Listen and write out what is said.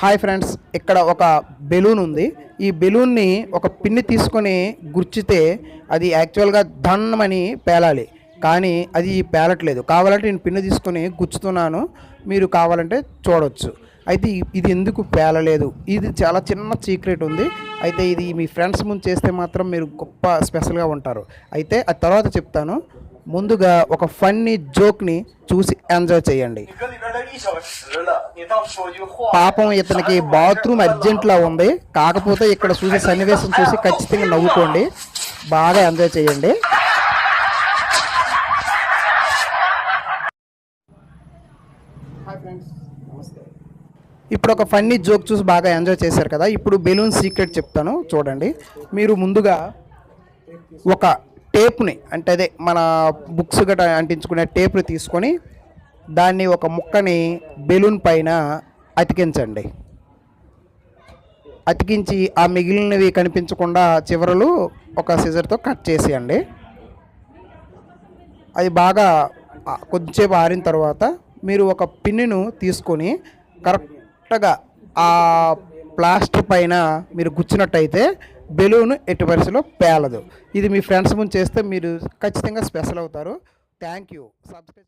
Hi friends ఇక్కడ ఒక balloon ఉంది. ఈ బెలూన్ని ఒక పిన్ని తీసుకొని గుర్చితే అది యాక్చువల్గా ధన్నమని పేలాలి. కానీ అది పేలట్లేదు. కావాలంటే నేను పిన్ని తీసుకొని గుచ్చుతున్నాను. మీరు కావాలంటే చూడవచ్చు అయితే ఇది ఎందుకు పేలలేదు? ఇది చాలా చిన్న సీక్రెట్ ఉంది. అయితే ఇది మీ ఫ్రెండ్స్ ముందు చేస్తే మాత్రం మీరు గొప్ప స్పెషల్గా ఉంటారు. అయితే ఆ తర్వాత చెప్తాను. ముందుగా ఒక ఫన్నీ జోక్ని చూసి ఎంజాయ్ చేయండి. పాపం ఇతనికి బాత్రూమ్ అర్జెంట్లా ఉంది. కాకపోతే ఇక్కడ చూసే సన్నివేశం చూసి ఖచ్చితంగా నవ్వుకోండి. బాగా ఎంజాయ్ చేయండి. ఇప్పుడు ఒక ఫన్నీ జోక్ చూసి బాగా ఎంజాయ్ చేశారు కదా. ఇప్పుడు బెలూన్ సీక్రెట్ చెప్తాను. చూడండి. మీరు ముందుగా ఒక టేప్ని అంటే అదే మన బుక్స్ గట్రా అంటించుకునే టేప్ని తీసుకొని దాన్ని ఒక ముక్కని బెలూన్ పైన అతికించండి. అతికించి ఆ మిగిలినవి కనిపించకుండా చివరలు ఒక సిజర్తో కట్ చేసేయండి. అది బాగా ఆ, కొద్దిసేపు ఆరిన తర్వాత మీరు ఒక పిన్నును తీసుకొని కరెక్ట్గా ఆ ప్లాస్టర్ పైన మీరు గుచ్చినట్టయితే బెలూన్ ఎట్టి పరిస్థితిలో పేలదు. ఇది మీ ఫ్రెండ్స్ ముందు చేస్తే మీరు ఖచ్చితంగా స్పెషల్ అవుతారు. Thank you. సబ్స్క్రైబ్